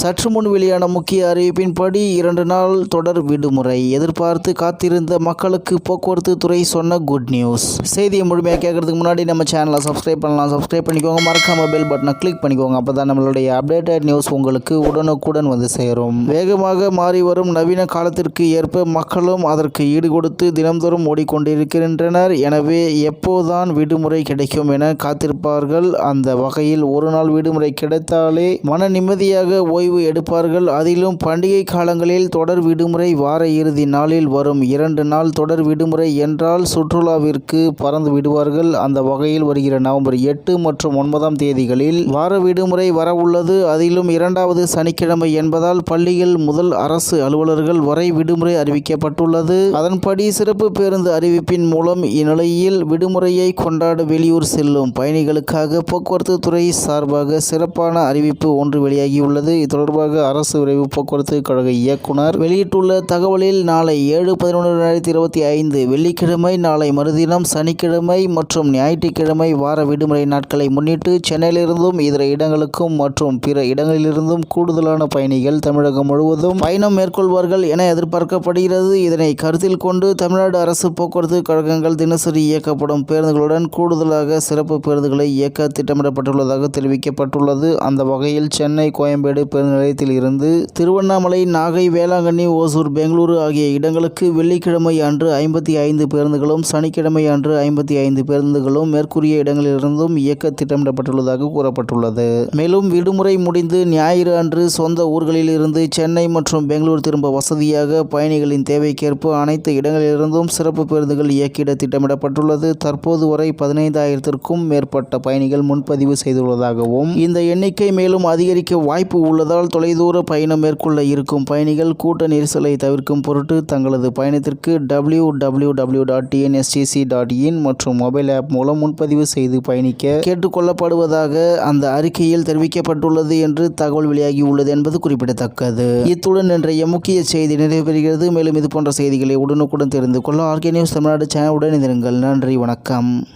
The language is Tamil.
சற்று முன் வெளியான முக்கிய அறிவிப்பின்படி இரண்டு நாள் தொடர் விடுமுறை. எதிர்பார்த்து காத்திருந்த மக்களுக்கு போக்குவரத்து துறை சொன்ன குட் நியூஸ் செய்தியை முழுமையாக கேட்கறதுக்கு முன்னாடி நம்ம சேனலை சப்ஸ்கிரைப் பண்ணலாம். சப்ஸ்கிரைப் பண்ணிக்கோங்க. மறக்காம பெல் பட்டனை கிளிக் பண்ணிக்கோங்க. அப்போ தான் நம்மளுடைய அப்டேட்டட் நியூஸ் உங்களுக்கு உடனுக்குடன் வந்து சேரும். வேகமாக மாறி வரும் நவீன காலத்திற்கு ஏற்ப மக்களும் அதற்கு ஈடுகொடுத்து தினம்தோறும் ஓடிக்கொண்டிருக்கின்றனர். எனவே எப்போதான் விடுமுறை கிடைக்கும் என காத்திருப்பார்கள். அந்த வகையில் ஒரு நாள் விடுமுறை கிடைத்தாலே மன நிம்மதியாக ஓய்வு எடுப்பார்கள். அதிலும் பண்டிகை காலங்களில் தொடர் விடுமுறை வார இறுதி நாளில் வரும் இரண்டு நாள் தொடர் விடுமுறை என்றால் சுற்றுலாவிற்கு பறந்து விடுவார்கள். அந்த வகையில் வருகிற நவம்பர் எட்டு மற்றும் ஒன்பதாம் தேதிகளில் வார விடுமுறை வரவுள்ளது அதிலும் இரண்டாவது சனிக்கிழமை என்பதால் பள்ளியில் முதல் அரசு அலுவலர்கள் வரை விடுமுறை அறிவிக்கப்பட்டுள்ளது. அதன்படி சிறப்பு பேருந்து அறிவிப்பின் மூலம் இந்நிலையில் விடுமுறையை கொண்டாட வெளியூர் செல்லும் பயணிகளுக்காக போக்குவரத்து துறை சார்பாக சிறப்பான அறிவிப்பு ஒன்று வெளியாகியுள்ளது. இது தொடர்பாக அரசு விரைவு போக்குவரத்து கழக இயக்குனர் வெளியிட்டுள்ள தகவலில் நாளை ஏழு பதினொன்று ரெண்டாயிரத்தி இருபத்தி ஐந்து வெள்ளிக்கிழமை நாளை மறுதினம் சனிக்கிழமை மற்றும் ஞாயிற்றுக்கிழமை வார விடுமுறை நாட்களை முன்னிட்டு சென்னையிலிருந்தும் இதர இடங்களுக்கும் மற்றும் பிற இடங்களிலிருந்தும் கூடுதலான பயணிகள் தமிழகம் முழுவதும் பயணம் மேற்கொள்வார்கள் என எதிர்பார்க்கப்படுகிறது. இதனை கருத்தில் கொண்டு தமிழ்நாடு அரசு போக்குவரத்து கழகங்கள் தினசரி இயக்கப்படும் பேருந்துகளுடன் கூடுதலாக சிறப்பு பேருந்துகளை இயக்க திட்டமிடப்பட்டுள்ளதாக தெரிவிக்கப்பட்டுள்ளது. அந்த வகையில் சென்னை கோயம்பேடு பேருந்து நிலையத்தில் இருந்து திருவண்ணாமலை நாகை வேளாங்கண்ணி ஓசூர் பெங்களூரு ஆகிய இடங்களுக்கு வெள்ளிக்கிழமை அன்று ஐம்பத்தி ஐந்து பேருந்துகளும் சனிக்கிழமை அன்று ஐம்பத்தி ஐந்து பேருந்துகளும் மேற்கூறிய இடங்களிலிருந்தும் இயக்க திட்டமிடப்பட்டுள்ளதாக கூறப்பட்டுள்ளது. மேலும் விடுமுறை முடிந்து ஞாயிறு அன்று சொந்த ஊர்களில் இருந்து சென்னை மற்றும் பெங்களூர் திரும்ப வசதியாக பயணிகளின் தேவைக்கேற்ப அனைத்து இடங்களிலிருந்தும் சிறப்பு பேருந்துகள் இயக்கிட திட்டமிடப்பட்டுள்ளது. தற்போது வரை பதினைந்தாயிரத்திற்கும் மேற்பட்ட பயணிகள் முன்பதிவு செய்துள்ளதாகவும் இந்த எண்ணிக்கை மேலும் அதிகரிக்க வாய்ப்பு உள்ளதால் தொலைதூர பயணம் மேற்கொள்ள இருக்கும் பயணிகள் கூட்ட நெரிசலை தவிர்க்கும் பொருட்டு தங்களது பயணத்திற்கு W W W dot TNSTC dot in மற்றும் மொபைல் ஆப் மூலம் முன்பதிவு செய்து பயணிக்க கேட்டுக்கொள்ளப்படுவதாக அந்த அறிக்கையில் தெரிவிக்கப்பட்டுள்ளது என்று தகவல் வெளியாகியுள்ளது என்பது குறிப்பிடத்தக்கது. இத்துடன் இன்றைய முக்கிய செய்தி நிறைவு பெறுகிறது மேலும் இது போன்ற செய்திகளை உடனுக்குடன் தெரிந்து கொள்ள ஆர்கே நியூஸ் தமிழ்நாடு சேனலுடன் இருங்கள் நன்றி வணக்கம்.